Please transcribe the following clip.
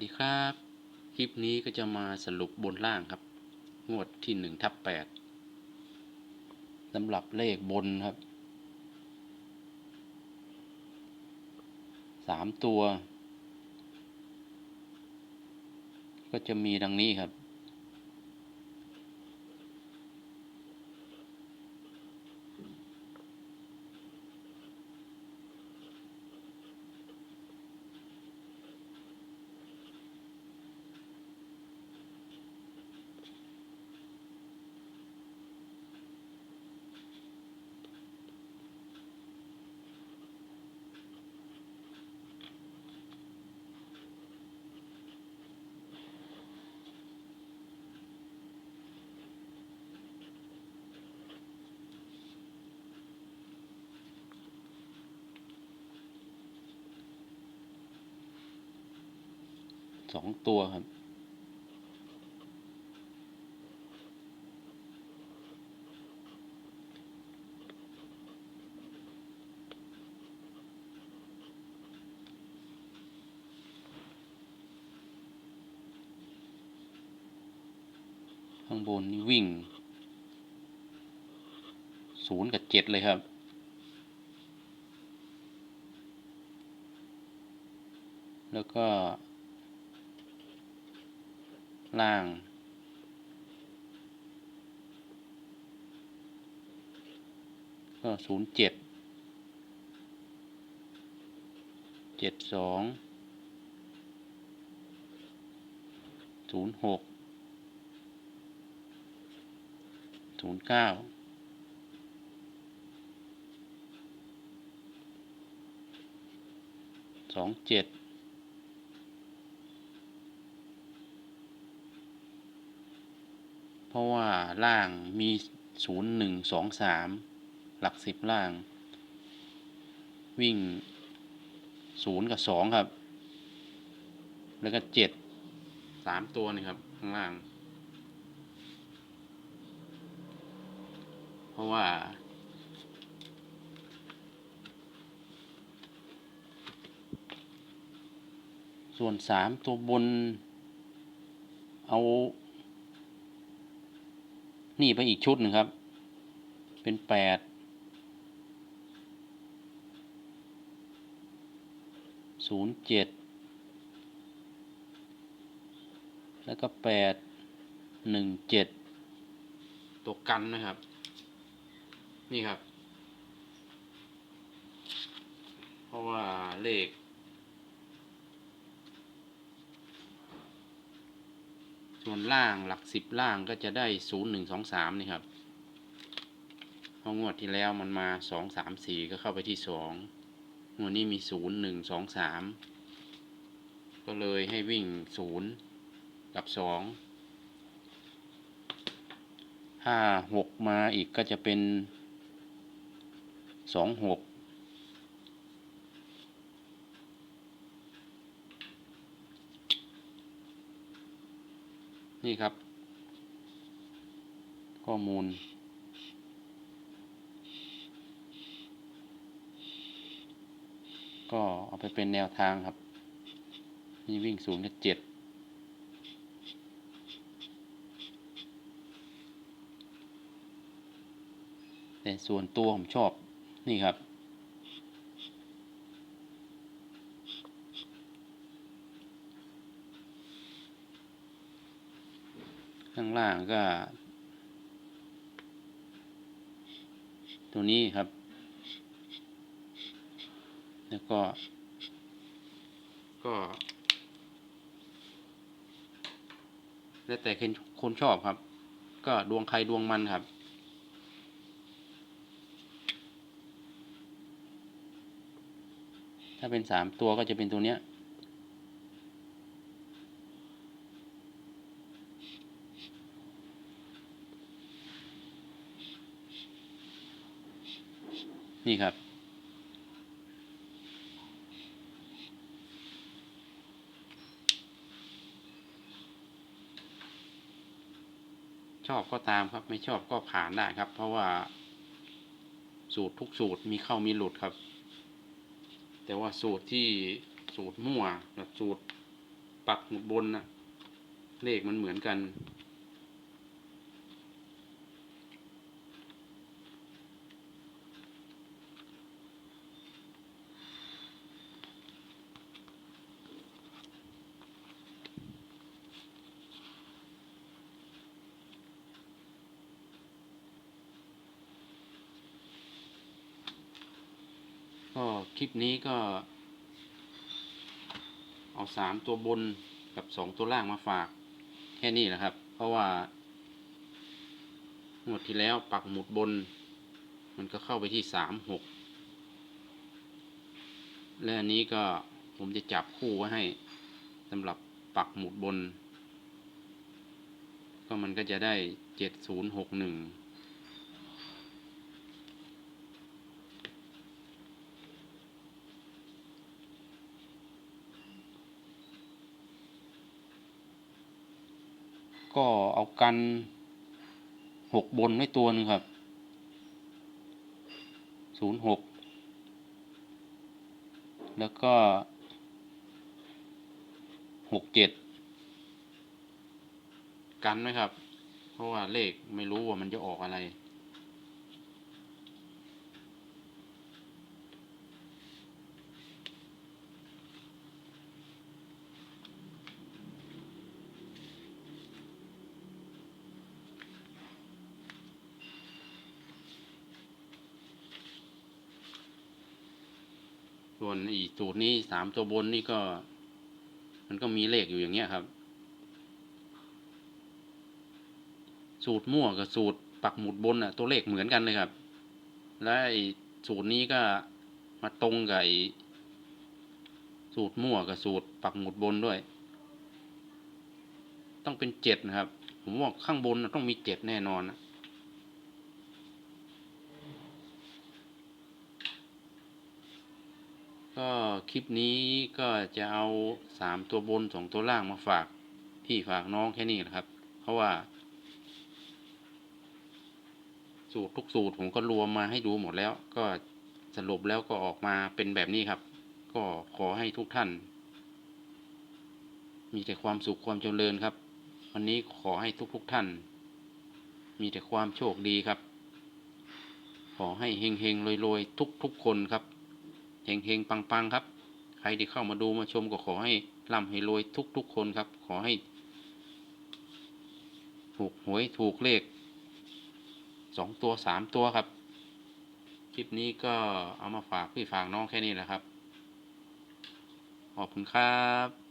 สวัสดีครับ คลิปนี้ก็จะมาสรุปบนล่างครับ งวดที่หนึ่งทับแปดสำหรับเลขบนครับสามตัว ก็จะมีดังนี้ครับ สองตัวครับ ข้างบนนี่วิ่งศูนย์กับเจ็ดเลยครับแล้วก็ ล่าง ก็ศูนย์เจ็ดเจ็ดสองศูนย์หกศูนย์เก้าสองเจ็ด เพ ราะว่าล่างมีศูนย์หนึ่งสองสามหลักสิบล่าง วิ่งศูนย์กับสองครับ แล้วก็เจ็ดสามตัวนี่ครับข้างล่าง เพราะว่าส่วนสามตัวบน เอา นี่ไปอีกชุดหนึ่งครับ เป็นแปดศูนย์เจ็ดแล้วก็แปดหนึ่งเจ็ดตัวกันนะครับ นี่ครับ เพราะว่าเลข ส่วนล่างหลักสิบล่างก็จะได้ศูนย์หนึ่งสองสามนี่ครับเพราะงวดที่แล้วมันมาสองสามสี่ก็เข้าไปที่สองงวดนี้มีศูนย์หนึ่งสองสามก็เลยให้วิ่งศูนย์กับสองถ้าหกมาอีกก็จะเป็นสองหก นี่ครับ ข้อมูล ก็เอาไปเป็นแนวทางครับ นี่วิ่งศูนย์กับเจ็ดแต่ส่วนตัวผมชอบนี่ครับ ข้างล่างก็ ตัวนี้ครับ แล้วก็ ก็แล้วแต่คนชอบครับ ก็ดวงใครดวงมันครับ ถ้าเป็นสามตัวก็จะเป็นตัวเนี้ย นี่ครับ ชอบก็ตามครับ ไม่ชอบก็ผ่านได้ครับ เพราะว่า สูตรทุกสูตรมีเข้ามีหลุดครับ แต่ว่าสูตรที่สูตรมั่วกับสูตรปักหมุดบนนะเลขมันเหมือนกัน ก็คลิปนี้ก็ เอาสามตัวบนกับสองตัวล่างมาฝาก แค่นี้แหละครับ เพราะว่าหมดที่แล้วปักหมุดบน มันก็เข้าไปที่สามหกและอันนี้ก็ผมจะจับคู่ไว้ให้สำหรับปักหมุดบน ก็มันก็จะได้เจ็ดศูนย์หกหนึ่ง ก็เอากันหกบนไว้ตัวหนึงครับศูนย์หกแล้วก็หกเจ็ดกันไหมครับ เพราะว่าเลขไม่รู้ว่ามันจะออกอะไร วนอีสูตรนี้สามตัวบนนี่ก็ มันก็มีเลขอยู่อย่างเงี้ยครับ สูตรมั่วกับสูตรปักหมุดบนอะตัวเลขเหมือนกันเลยครับ และไอ้สูตรนี้ก็มาตรงกับไอ้สูตรมั่วกับสูตรปักหมุดบนด้วย ต้องเป็นเจ็ดนะครับ ผมว่าข้างบนต้องมีเจ็ดแน่นอนนะ ก็ คลิปนี้ก็จะเอาสามตัวบนสองตัวล่างมาฝากพี่ฝากน้องแค่นี้นะครับ เพราะว่า สูตรทุกสูตรผมก็รวมมาให้ดูหมดแล้ว ก็สรุปแล้วก็ออกมาเป็นแบบนี้ครับ ก็ขอให้ทุกท่าน มีแต่ความสุขความเจริญครับ วันนี้ขอให้ทุกๆท่าน มีแต่ความโชคดีครับ ขอให้เฮงเฮงรวยรวยๆทุกๆคนครับ เฮงเฮงปังปังๆครับ ใครที่เข้ามาดูมาชมก็ขอให้ร่ำให้รวยทุกๆคนครับ ขอให้ ถูกหวยถูกเลขสองตัวสามตัวครับ คลิปนี้ก็เอามาฝากพี่ฝากน้องแค่นี้แหละครับ ขอบคุณครับ